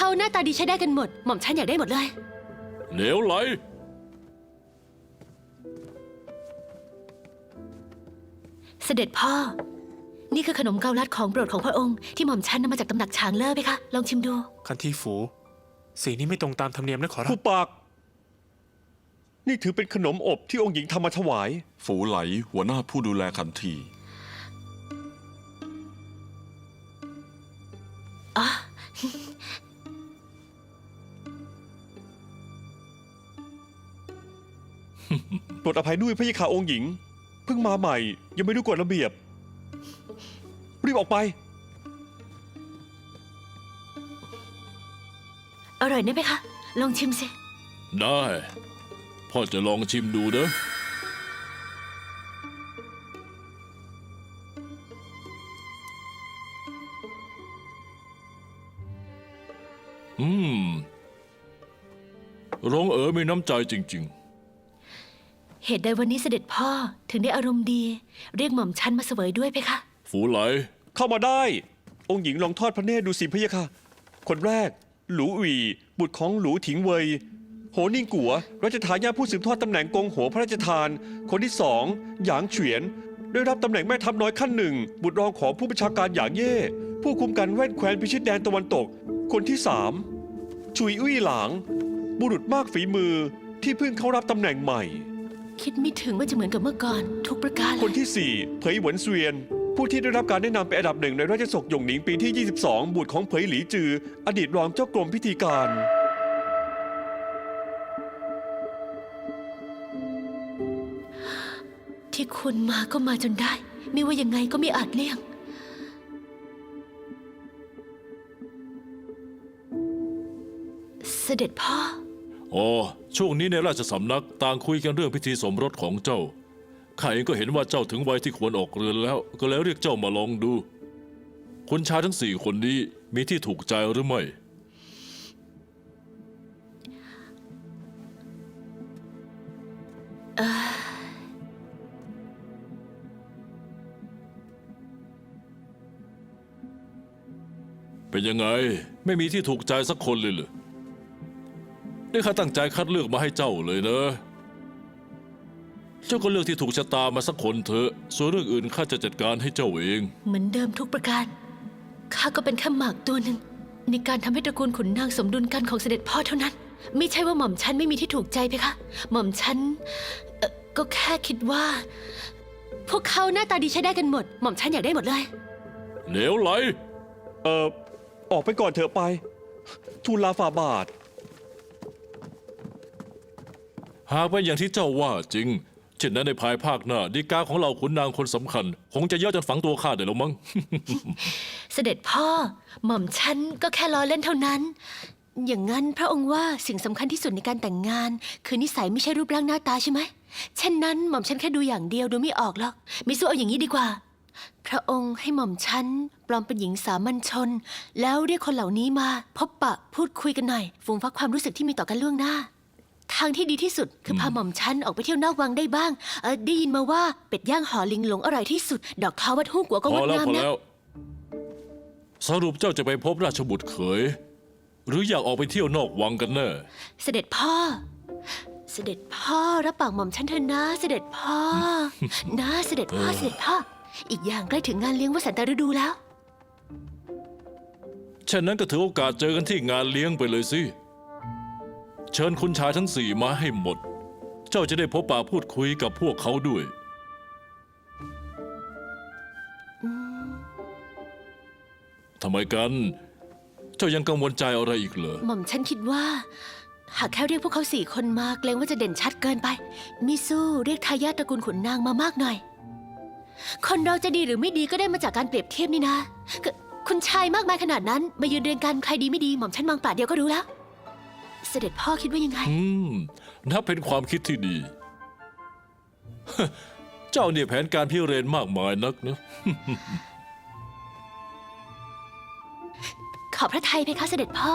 เขาหน้าตาดีใช้ได้กันหมด หม่อมฉันอยากได้หมดเลย เหลวไหล เสด็จพ่อ นี่คือขนมเกาลัดของโปรดของพระองค์ที่หม่อมฉันนำมาจากตำหนักช้างเล่อไปคะ ลองชิมดู คันที่ฝู สีนี้ไม่ตรงตามธรรมเนียมนะขอรับ ผู้ปาก นี่ถือเป็นขนมอบที่องค์หญิงทำมาถวาย ฝูไหลหัวหน้าผู้ดูแลขันที โปรดอภัยด้วยพระยาคาองค์หญิง เพิ่งมาใหม่ ยังไม่รู้กฎระเบียบ รีบออกไป อร่อยนะไหมคะ ลองชิมสิ ได้ พ่อจะลองชิมดูเด้ออืมรองเอ๋อมีน้ำใจจริง เหตุใดวันนี้เสด็จพ่อถึงได้อารมณ์ดี เรียกหม่อมฉันมาเสวยด้วยเพคะ ฝูไหล เข้ามาได้ องค์หญิงลองทอดพระเนตรดูสิพะยาค่ะ คนแรก หลูอวีบุตรของหลูถิงเวย โหนิ่งกัวรัชทายาทผู้สืบทอดตำแหน่งกงโหพระราชทาน คนที่สองหยางเฉียน ได้รับตำแหน่งแม่ทัพน้อยขั้นหนึ่ง บุตรรองของผู้บัญชาการหยางเย่ ผู้คุมการแว่นแคว้นพิชิตแดนตะวันตก คนที่สามชุยอุ้ยหลาง บุรุษมากฝีมือที่เพิ่งเข้ารับตำแหน่งใหม่ คิดไม่ถึงว่าจะเหมือนกับเมื่อก่อน ทุกประการเลคนยที่ 4 เผยหวนเสวียน ผู้ที่ได้รับการแนะนำเป็นอันดับหนึ่งในราชสกหยงหนิงปีที่ 22 บุตรของเผยหลีจือ อดีตรองเจ้ากรมพิธีการ ที่คุณมาก็มาจนได้ ไม่ว่ายังไงก็ไม่อาจเลี่ยง เสด็จพ่อ อ๋อช่วงนี้ในราชสำนักต่างคุยกันเรื่องพิธีสมรสของเจ้าข้าเองก็เห็นว่าเจ้าถึงวัยที่ควรออกเรือนแล้ว ก็แล้วเรียกเจ้ามาลองดู คนชายทั้งสี่คนนี้มีที่ถูกใจหรือไม่ เป็นยังไง ไม่มีที่ถูกใจสักคนเลยเหรอ นี่ข้าตั้งใจคัดเลือกมาให้เจ้าเลยนะ เจ้าก็เลือกที่ถูกชะตามาสักคนเถอะ ส่วนเรื่องอื่นข้าจะจัดการให้เจ้าเอง เหมือนเดิมทุกประการ ข้าก็เป็นแค่หมากตัวหนึ่ง ในการทำให้ตระกูลขุนนางสมดุลกันของเสด็จพ่อเท่านั้น ไม่ใช่ว่าหม่อมฉันไม่มีที่ถูกใจเพคะ หม่อมฉันเอ่อก็แค่คิดว่า พวกเขาหน้าตาดีใช้ได้กันหมด หม่อมฉันอยากได้หมดเลย เหลวไหล เอ่อออกไปก่อนเถอะไป ทูลลาฝ่าบาท หากเป็นอย่างที่เจ้าว่าจริง เช่นนั้นในภายภาคหน้าดีกาของเราขุนนางคนสำคัญ คงจะเยอะจนฝังตัวข้าได้แล้วมั้ง เสด็จพ่อ หม่อมฉันก็แค่ล้อเล่นเท่านั้น อย่างนั้นพระองค์ว่าสิ่งสำคัญที่สุดในการแต่งงาน คือนิสัยไม่ใช่รูปร่างหน้าตาใช่ไหมเช่นนั้นหม่อมฉันแค่ดูอย่างเดียวดูไม่ออกหรอกมิสู้เอาอย่างนี้ดีกว่า พระองค์ให้หม่อมฉันปลอมเป็นหญิงสามัญชน แล้วเรียกคนเหล่านี้มา พบปะพูดคุยกันหน่อยฟูมฟักความรู้สึกที่มีต่อกันล่วงหน้า ทางที่ดีที่สุดคือพาหม่อมฉันออกไปเที่ยวนอกวังได้บ้างเออได้ยินมาว่าเป็ดย่างหอลิงหลงอร่อยที่สุด ดอกเท้าวัดฮู้กัวก็พงอดแล้วงามพอนะ แล้ว สรุปเจ้าจะไปพบราชบุตรเขย หรืออยากออกไปเที่ยวนอกวังกันแน่ เสด็จพ่อ เสด็จพ่อรับปากหม่อมฉันเถอะนะ เสด็จพ่อ นะเสด็จพ่อเออเสด็จพ่อ อีกอย่างใกล้ถึงงานเลี้ยงวสันตฤดูแล้ว ฉะนั้นก็ถือโอกาสเจอกันที่งานเลี้ยงไปเลยสิ เชิญคุณชายทั้งสี่มาให้หมด เจ้าจะได้พบปะพูดคุยกับพวกเขาด้วย ทำไมกัน เจ้ายังกังวลใจอะไรอีกเหรอ หม่อมฉันคิดว่า หากแค่เรียกพวกเขาสี่คนมาเกรงว่าจะเด่นชัดเกินไปมิสู้เรียกทายาทตระกูลขุนนางมามากหน่อย คนเราจะดีหรือไม่ดีก็ได้มาจากการเปรียบเทียบนี่นะคือคุณชายมากมายขนาดนั้น มายืนเรียงกันใครดีไม่ดีหม่อมฉันมองปาดเดียวก็รู้แล้ว เสด็จพ่อคิดว่ายังไง อืมนับเป็นความคิดที่ดี เจ้าเนี่ยแผนการพิเรนมากมายนักนะ ขอบพระทัยเพคะเสด็จพ่อ